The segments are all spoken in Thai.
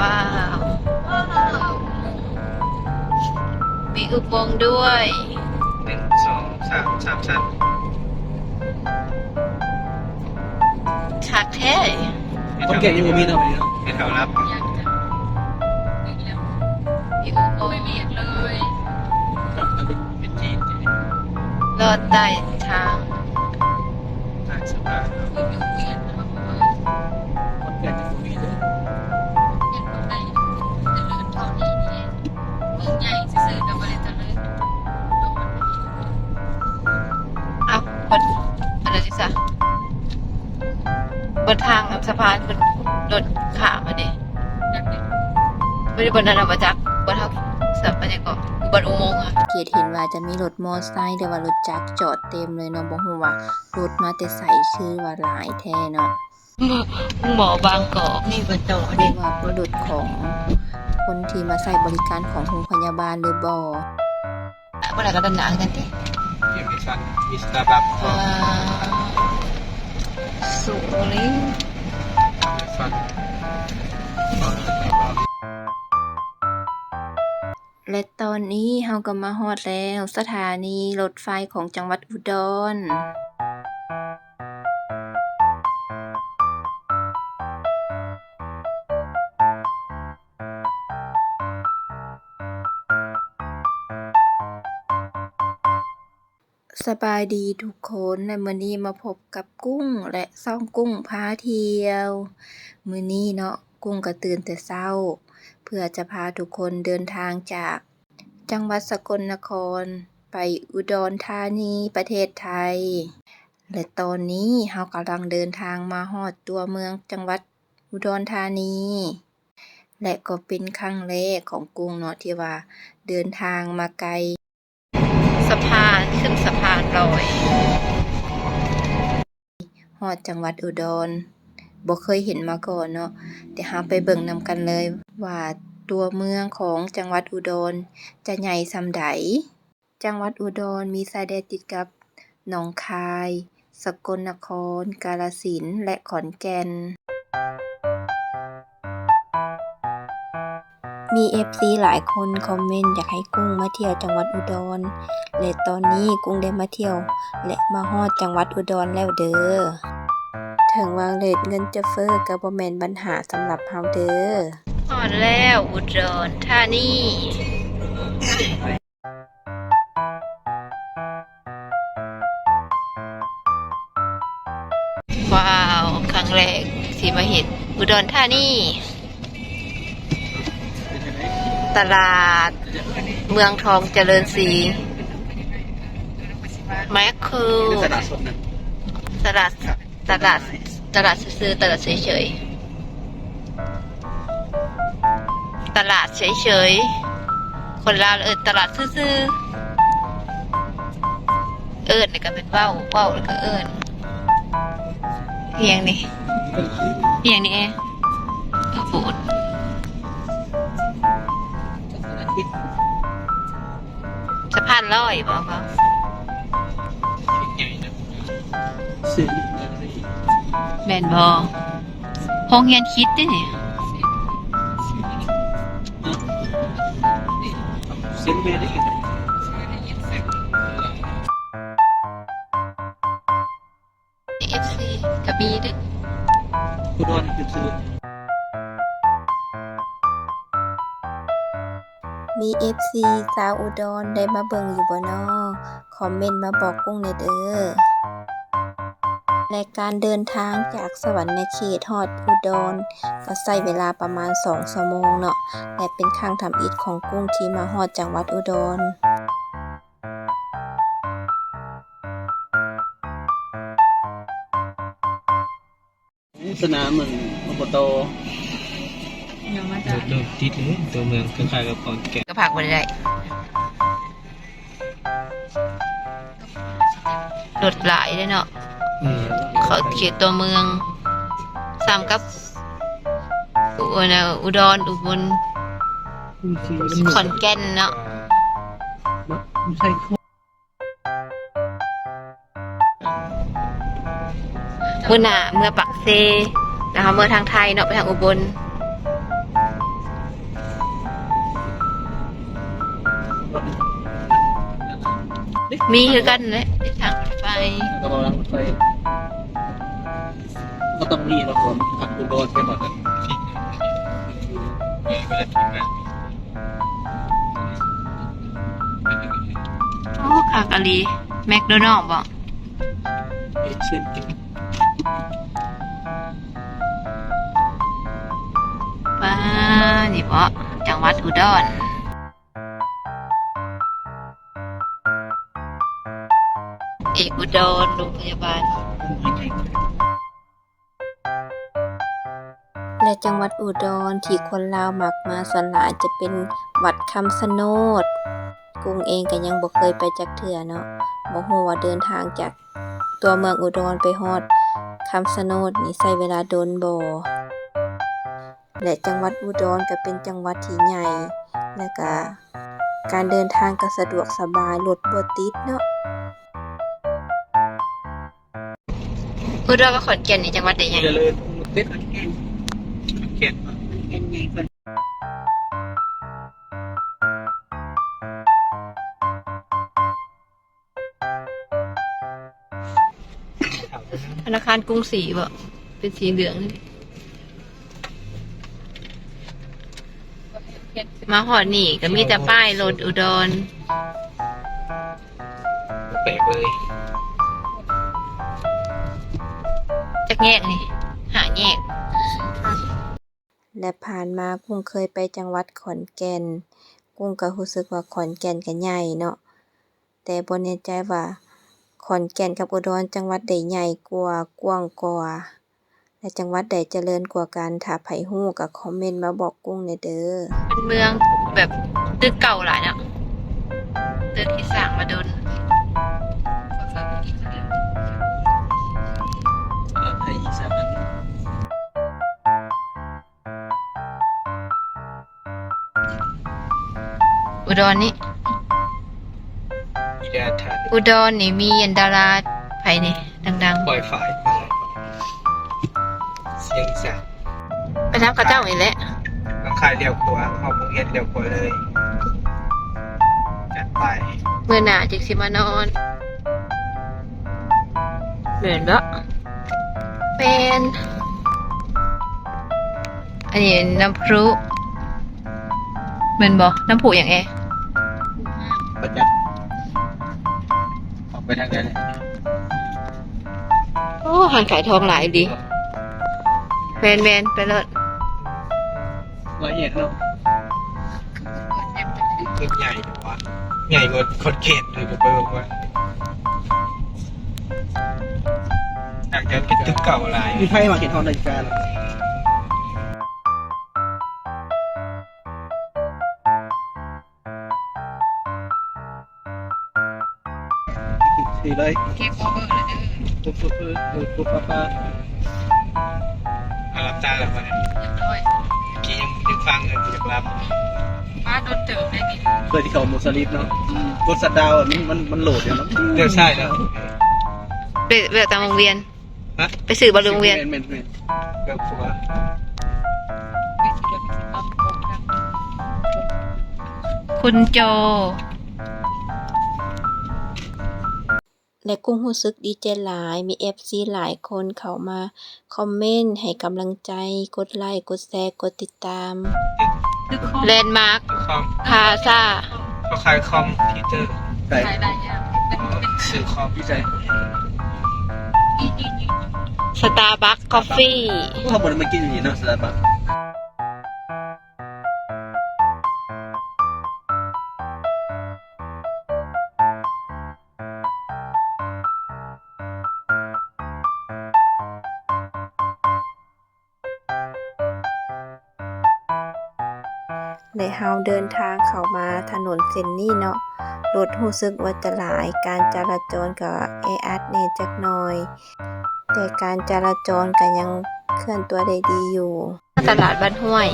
ว้าวมีอุโมงค์ด้วยหนึ่งสองสามสามชั้นชักแท้คนแก่ยังบ่มีเนาะวันนี้เนาะเป็นแถวรับมีอุโมงค์มีเลยเป็นจีนจีนรอดใต้ทางได้ บนอะไรจิซะบนทางสะพานบนรถขามาดิไม่ได้บนนั้นมาจากบนทางสับไปเนี่ยก็บนอุโมงค์อะเกียรติเห็นว่าจะมีรถมอไซค์หรือว่ารถจักรจอดเต็มเลยเนาะบ่ฮู้ว่ารถมาแต่ใส่คือว่าหลายแท้เนาะหมอบางกอกนี่บนโต๊ะหรืนี่อว่าเป็นรถของคนที่มาใส่บริการของโรงพยาบาลหรือบ่บนไหนก็ดันหนากันดิเกี่ยวกับชั้นมีสตาร์บัคว้าวสูงเลยฟันและตอนนี้เฮาก็มาฮอดแล้วสถานีรถไฟของจังหวัดอุดร สบายดีทุกคนในมื้อนี้มาพบกับกุ้งและซ่องกุ้งพาเที่ยว มื้อนี้เนาะกุ้งก็ตื่นแต่เช้า เพื่อจะพาทุกคนเดินทางจาก จังหวัดสกลนคร ไปอุดรธานีประเทศไทย และตอนนี้เฮากำลังเดินทางมาฮอดตัวเมืองจังหวัดอุดรธานี และก็เป็นครั้งแรกของกุ้งเนาะที่ว่าเดินทางมาไกล สะพานลอยฮอดจังหวัดอุดรบ่เคยเห็นมาก่อนเนาะเดี๋ยวเราไปเบิ่งนำกันเลยว่าตัวเมืองของจังหวัดอุดรจะใหญ่ซำใด จังหวัดอุดรมีชายแดนติดกับหนองคาย สกลนคร กาฬสินธุ์และขอนแก่น มี FC หลายคนคอมเมนต์อยากให้กุ้งมาเที่ยวจังหวัดอุดร และตอนนี้กุ้งได้มาเที่ยว และมาฮอดจังหวัดอุดรแล้วเด้อ ถึงว่าเลทเงินจะเฟ้อก็บ่แมนปัญหาสำหรับเฮาเด้อฮอดแล้วอุดรธานีว้าว ครั้งแรกที่มาเห็นอุดรธานี ตลาด เมืองทองเจริญศรีแมคคูเป็นตลาดสดนะตลาดตลาดตลาดซื้อตลาดเฉยๆ ตลาดเฉยๆ คนลาวเอินตลาดซื้อๆ เอิญนี่ก็เป็นเว้าเว้าแล้วก็เอิญเพียงนี่เพียงนี่เองเออ ปูดสะพานลอยบอกเขาสิแมนบอห้องเรียนคิดด้วยนี่เซนเบได้กันเอฟซีกระบี่ด้วยอุดรคือซื้อ มี FC ชาวอุดรได้มาเบิ่งอยู่บ่นอคอมเมนต์มาบอกกุ้งในอยเด้อในการเดินทางจากสวรรค์ในเขตฮอดอุดร ก็ใช้เวลาประมาณ 2ชั่วโมงเนาะและเป็นครั้งทำอิฐของกุ้งที่มาฮอดจังหวัดอุดรสนามเหมือนอบต เริ่มติดเลยตัวเมืองคล้ายๆกับขอนแก่นก็ผักไปได้รถหลายเลยเนาะเขาเขียนตัวเมืองสามกับอุนะอุดรอุบลขอนแก่นเนาะเมื่อหน้าเมื่อปักเซนะคะเมื่อทางไทยเนาะไปทางอุบล มีคือกันแหละที่ทางรถไฟก็กำลังไปก็ต้องมีเราผมขับอุดรไปหมดเลยมีเวลาที่มาโอ้คากะลีแมคโดนัลด์บอกเช่นกันป้านี่บ่จังหวัดอุดร ดรโรงพยาบาล และจังหวัดอุดรที่คนลาวมักมาสนหลายจะเป็นวัดคำสนดกุ้งเองก็ยังบ่เคยไปจักเทื่อเนาะบ่ฮู้ว่าเดินทางจากตัวเมืองอุดรไปฮอดคำสนดนี่ใช้เวลาโดนบ่และจังหวัดอุดรก็เป็นจังหวัดที่ใหญ่ และก็การเดินทางก็สะดวกสบายรถบ่ติดเนาะ อุดรกับขอนแก่นนี่จังหวัดใดใหญ่เจริญเป็ดเขียนธนาคารกรุงศรีบ่เป็นสีเหลืองนี่มาหอดนี่ก็มีแต่ป้ายรถอุดรแปลกเลย แยกนี่หาแยก และผ่านมากุ้งเคยไปจังหวัดขอนแก่น กุ้งก็รู้สึกว่าขอนแก่นก็ใหญ่เนาะแต่บ่แน่ใจว่าขอนแก่นกับอุดรจังหวัดใดใหญ่กว่ากว้างกว่าและจังหวัดใดเจริญกว่ากันถ้าไผฮู้ก็คอมเมนต์มาบอกกุ้งในอยเด้อเป็นเมืองแบบตึกเก่าหลายเนาะตึกที่สร้างมาโดน อุดรนี่อีเดียทานอุดรนี่มีอันดาราไผนี่ดังปล่อยฝ่ายเสียงแสบๆไปทำข้าวเจ้าอีกแล้วต้องขายเรียวกว่าเข้าโรงเรียนเรียวกว่าเลยจัดไปเมื่อหนาจิกสิมานอนเหมือนบ่เป็นอันนี้น้ำพรุเหมือนบ่น้ำผุอย่างแอ ประจักษ์ออกไปทางไหนเนี่ยโอ้หันขายทองหลายดีแมนแมนไปเลยร้อยเอ็ดเนาะตึกใหญ่แต่ว่าใหญ่กว่าคอนเกตเลยก็ไปบอกว่าอยากจะเป็นตึกเก่าหลายมีไพ่มาเห็นทองนาฬิกาเหรอ สี่เลยเก็บโอเวอร์เลยเด้อปุ๊บปุ๊บปุ๊บปุ๊บปุ๊บปั๊บปั๊บมารับตาแล้วมาเนี่ยเรียบร้อยเมื่อกี้ยังยังฟังเงินอยากรับป้าโดนเติมได้นี่เพื่อที่เขาโมสลิปเนาะกดสัตว์ดาวอะมันมันมันโหลดอยู่เนาะเดี๋ยวใช่แล้วไปไปตามวงเวียนฮะไปสื่อบอลวงเวียนแมนแมนเกือบตัวคุณโจ และกุ้งรู้สึกดีใจหลาย มี FC หลายคนเข้ามาคอมเมนต์ให้กำลังใจ กดไลค์ กดแชร์ กดติดตาม แลนด์มาร์คคอมคาซาเขาขายคอมพิวเตอร์ใช่ซื้อคอมพี่ใจสตาร์บัคกาแฟพวกเขาบอกมากินอย่างนี้เนาะสตาร์บัค เฮาเดินทางเข้ามาถนนเส้นนี้เนาะรถรู้สึกว่าจะหลายการจราจรก็แออัดแหน่จักหน่อย แต่การจราจรก็ยังเคลื่อนตัวได้ดีอยู่ ตลาดบ้านห้วย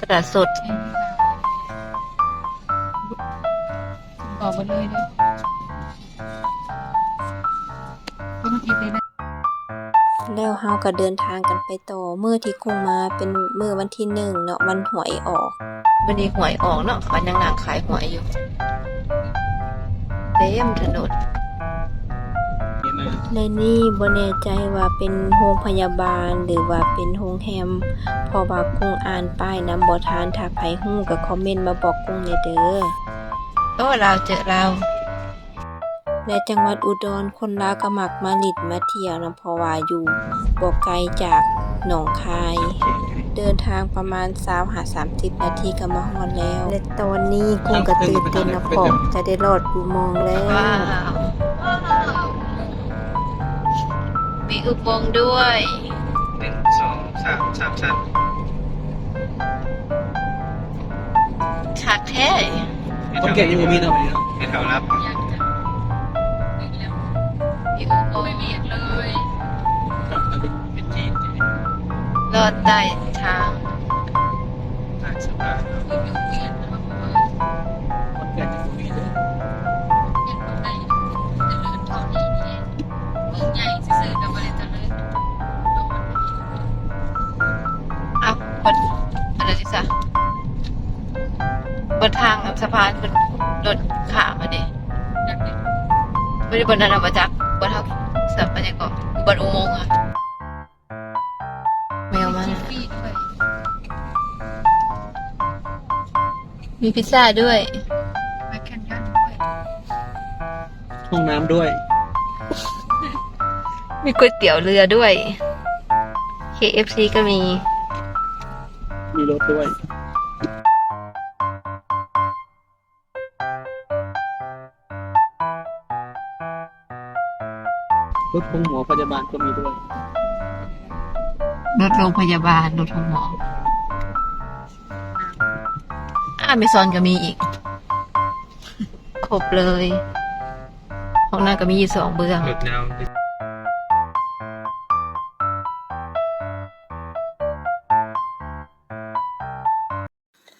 ตลาดสดออกมาเลยเนี่ยก็มากินเลยนะ แล้วเฮาก็เดินทางกันไปต่อมื้อที่คงมาเป็นมื้อวันที่หนึ่งเนาะวันหวยออกวันนี้หวยออกเนาะวันยังหนังขายหวยอยู่เต็มถนนเห็นไหมและนี่บ่แน่ใจว่าเป็นโรงพยาบาลหรือว่าเป็นโรงแรมเพราะว่ากุ้งอ่านป้ายนำบ่ทานถ้าไผฮู้ก็คอมเมนต์มาบอกกุ้งแหน่เด้อโอ้เราเจอเรา และจังหวัดอุดรคนลาวก็มักมาลิดมาเที่ยวนะเพราะว่าอยู่บ่ไกลจากหนองคาย เดินทางประมาณ20หา30นาทีก็มาฮอดแล้ว และตอนนี้กุ้งก็ตื่นเต้นนะพอจะได้รอดอุโมงค์แล้วว้าวมีอุโมงค์ด้วยหนึ่งสองสามสามชั้นคักแท้คนเก่งยังมีเนาะเป็นแถวรับ อดใต้ทางทางสบายไม่มีเบียดนะครับเพาะว่าคนเก่งยังมีเลยเห็นคนใดจะเลื่อนเท่านี้นี่เมืองใหญ่ซื่อกับอะไรจะเลื่อนโดนอ้าบนอะไรดิซะบนทางสะพานบนรถขามาดิไม่ได้บนนั้นนะประจักษ์ มีพิซซ่าด้วย แมคแคนยันด้วยห้องน้ำด้วย มีก๋วยเตี๋ยวเรือด้วย KFC ก็มี มีรถด้วย รถของหมอพยาบาลก็มีด้วย รถโรงพยาบาลรถของหมอ อาเมซอนก็มีอีก ครบเลยของนั้นก็มีอยู่สองเบื้องรถน้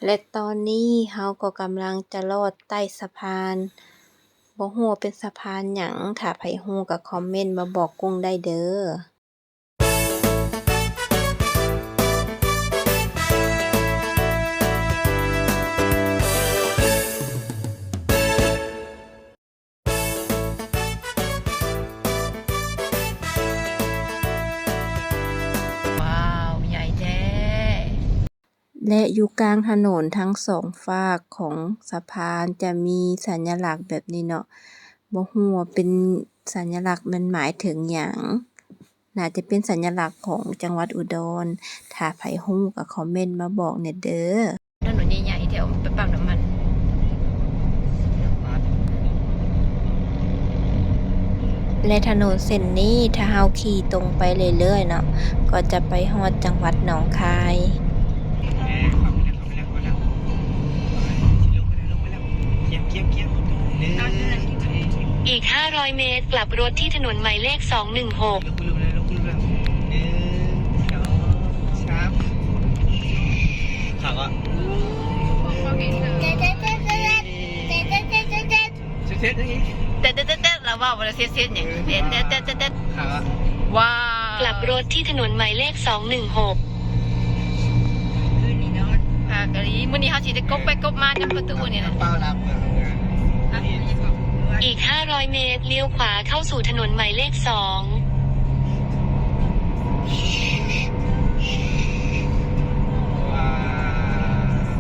และตอนนี้เฮาก็กำลังจะลอดใต้สะพานบ่ฮู้ว่าเป็นสะพานหยังถ้าไผฮู้ก็คอมเมนต์มาบอกกุ้งได้เด้อ และอยู่กลางถนนทั้งสองฝากของสะพานจะมีสัญลักษณ์แบบนี้เนาะ บ่ฮู้ว่าเป็นสัญลักษณ์มันหมายถึงหยัง น่าจะเป็นสัญลักษณ์ของจังหวัดอุดร ถ้าไผฮู้ก็คอมเมนต์มาบอกแหน่เด้อ ถนนใหญ่ๆแถวไปปั๊มน้ำมัน และถนนเส้นนี้ถ้าเฮาขี่ตรงไปเรื่อยๆเนาะ ก็จะไปฮอดจังหวัดหนองคาย เกียบเกียบเกียบหนึ่งอีก 500 เมตร กลับรถที่ถนนหมายเลข 216ลงไปลงไปแล้วลงไปแล้วหนึ่งสองสามถามว่าเขาเห็นเลยเซ็ตเซ็ตอย่างนี้เต้นเต้นเต้นเราว่าวันละเซ็ตเซ็ตอย่างเต้นเต้นเต้นเต้นเต้นถามว่าว้าวกลับรถที่ถนนหมายเลข 216คืนนี้นอนอ่ากะลีมื้อนี้เขาสิได้กบไปกบมาในประตูนี่นะเป้ารับอะยังบ อกว่าอีก 500 เมตร เลี้ยวขวาเข้าสู่ถนนหมายเลข2ว่า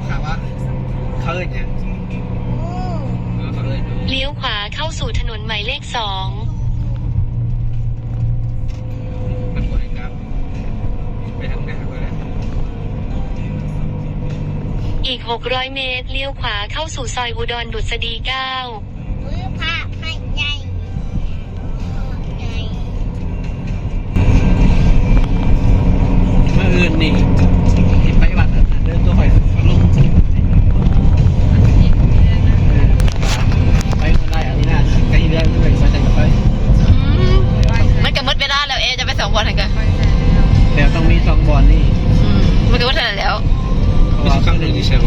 ถามว่าเขาเอินยังเขาเอินดูเลี้ยวขวาเข้าสู่ถนนหมายเลข2มันบริกรรมไปทางไหนก็ได้อีก 600 เมตร เลี้ยวขวาเข้าสู่ซอยอุดรดุษฎี9 ออื่นนี่ที่ไปวัดน่ะเดินตัวไปลุงไปคนไรอันนี้น่ะไกลเดือนด้วยไปแต่งไปอืมมันก็หมดเวลาแล้วเอจะไปสองวันทันกันไปแล้วแต่ต้องมีสองบอลนี่อืมมันก็ว่าทันแล้วเพราะว่าครั้งหนึ่งที่ใช่ไหม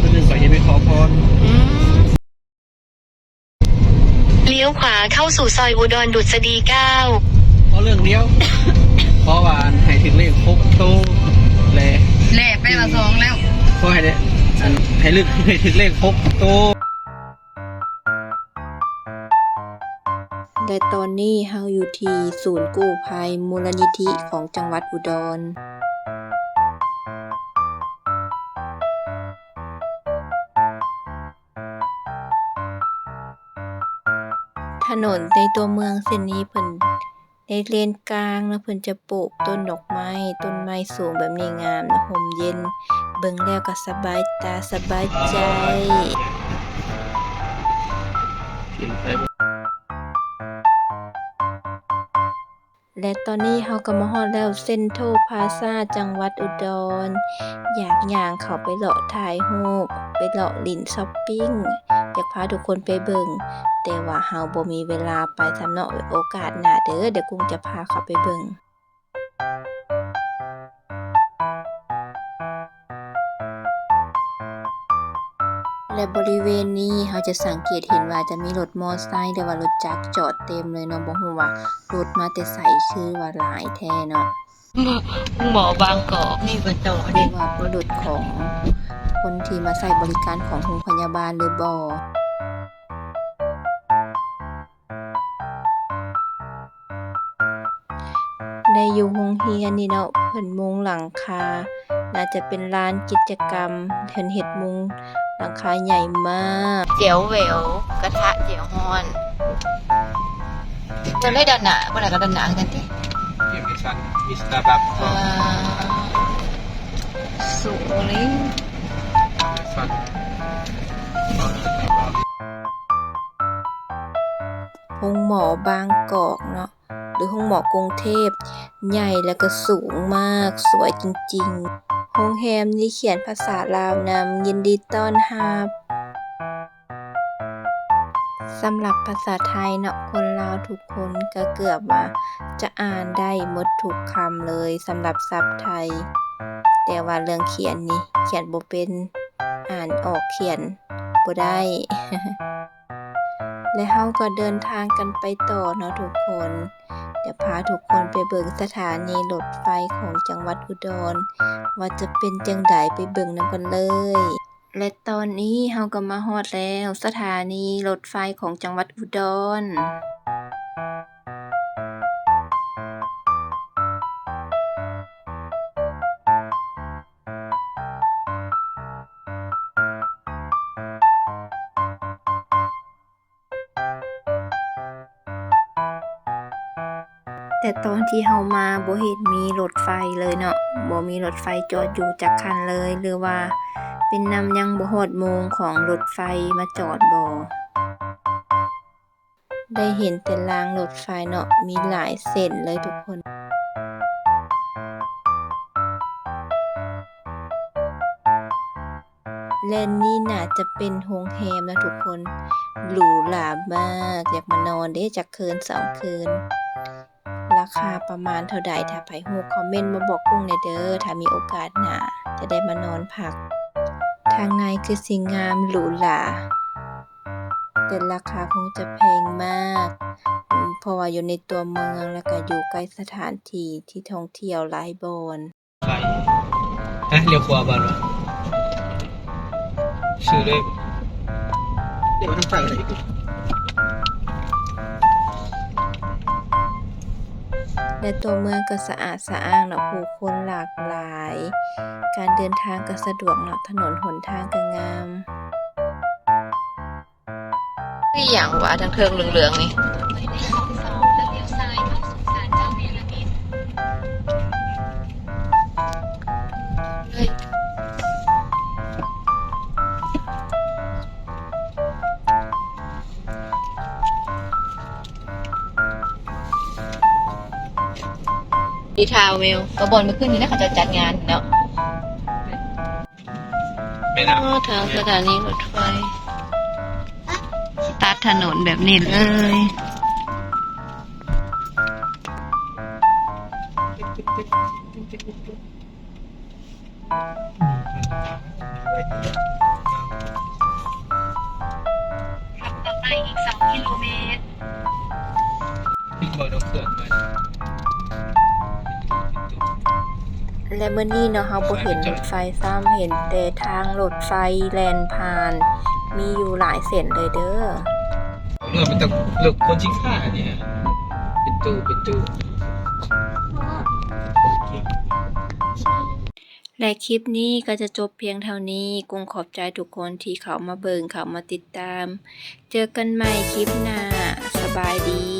คนหนึ่งไปจะไปขอพรอืมเลี้ยวขวาเข้าสู่ซอยอุดรดุษฎี9เพราะเรื่องเดียว เพราะว่าให้ถึงเลขหกโตแลแหล่ไปมาสองแล้ว เพราะให้ได้อันให้ลึกให้ถึงเลขหกโตและตอนนี้เฮาอยู่ที่ศูนย์กู้ภัยมูลนิธิของจังหวัดอุดรถนนในตัวเมืองเส้นนี้เพิ่น ในเลนกลางแล้วเพิ่นจะปลูกต้นดอกไม้ ต้นไม้สูงแบบนี้งามนะห่มเย็น เบิ่งแล้วก็สบายตาสบายใจและตอนนี้เฮาก็มาฮอดแล้วเซ็นทพาซาจังหวัดอุดร อยากย่างเขาไปเลาะถ่ายรูปไปเลาะลินช้อปปิ้ง อยากพาทุกคนไปเบิ่งแต่ว่าเฮาบ่มีเวลาไปสำเนาะไว้โอกาสหน้าเด้อเดี๋ยวกุ้งจะพาเขาไปเบิ่งและบริเวณนี้เราจะสังเกตเห็นว่าจะมีรถมอไซค์หรือว่ารถจักรจอดเต็มเลยเนาะบ่ฮู้ว่ารถมาแต่ไสคือว่าหลายแท้เนาะหมอบางกอกนี่เป็นต่อหรืนี่อว่าเป็นรถของ คนที่มาใช้บริการของโรงพยาบาลหรือบ่ในอยู่โรงเรียนนี่เนาะเพิ่นมุงหลังคา น่าจะเป็นลานกิจกรรมเพิ่นเฮ็ดมุงหลังคาใหญ่มาก เจียวแหววกระทะเจียวฮอนจะได้ดันหนาบ่ได้ก็ดันหนากันติเยี่ยมชันอิสตาบับว้าวสูงเลยันห้องหมอบางกอกเนาะหรือห้องหมอกรุงเทพ ใหญ่แล้วก็สูงมากสวยจริงๆโรงแรมนี้เขียนภาษาลาวนำยินดีต้อนรับสำหรับภาษาไทยเนาะคนลาวทุกคนก็เกือบว่าจะอ่านได้หมดทุกคำเลยสำหรับศัพท์ไทย แต่ว่าเรื่องเขียนนี่เขียนบ่เป็น อ่านออกเขียนบ่ได้ และเฮาก็เดินทางกันไปต่อเนาะทุกคน เดี๋ยวพาทุกคนไปเบิ่งสถานีรถไฟของจังหวัดอุดร ว่าจะเป็นจังไดไปเบิ่งนำกันเลย และตอนนี้เฮาก็มาฮอดแล้วสถานีรถไฟของจังหวัดอุดร ที่เฮามาบ่เห็นมีรถไฟเลยเนาะบ่มีรถไฟจอดอยู่จักคันเลย หรือว่า เป็นนำยังบ่ฮอดโมงของรถไฟมาจอดบ่ได้เห็นแต่รางรถไฟเนาะมีหลายเส้นเลยทุกคนและนี่น่าจะเป็นโรงแรมนะทุกคน หรูหรามาก อยากมานอนเด้จักคืนสองคืน คาประมาณเท่าใดถ้าไผฮู้คอมเมนต์มาบอกกุ้งแหน่เด้อถ้ามีโอกาสหน้าจะได้มานอนพัก ทางในคือสิ่งงามหรูหราแต่ราคาคงจะแพงมากอืมเพราะว่าอยู่ในตัวเมืองแล้วก็อยู่ใกล้สถานที่ที่ท่องเที่ยวหลายบอนไปฮะเรียวขวาบ้านวะชื่อเลยเดี๋ยวมันต้องใส่อะไรอีก และตัวเมืองก็สะอาดสะอ้างเนาะผู้คนหลากหลาย การเดินทางก็สะดวกเนาะถนนหนทางก็งามคืออย่างว่าทางเทิงเหลืองๆนี่ ดีทาวเวลกระบอนเมื่อคืนนี้นะเขาจะจัดงานเนาะไม่นับอ๋อทางสถานีรถไฟ ตัดถนนแบบนี้เลย และเมื่อนี้เนาะเฮาบ่เห็นรถไฟซ้ำเห็นแต่ทางรถไฟแล่นผ่าน มีอยู่หลายเส้นเลยเด้อนี่อมันต้องหลุกคนชิ้นค่าเนี่ยเป็นตูเป็นตูและคลิปนี้ก็จะจบเพียงเท่านี้กุ้งขอบใจทุกคนที่เขามาเบิ่งเขามาติดตาม เจอกันใหม่คลิปหน้า สบายดี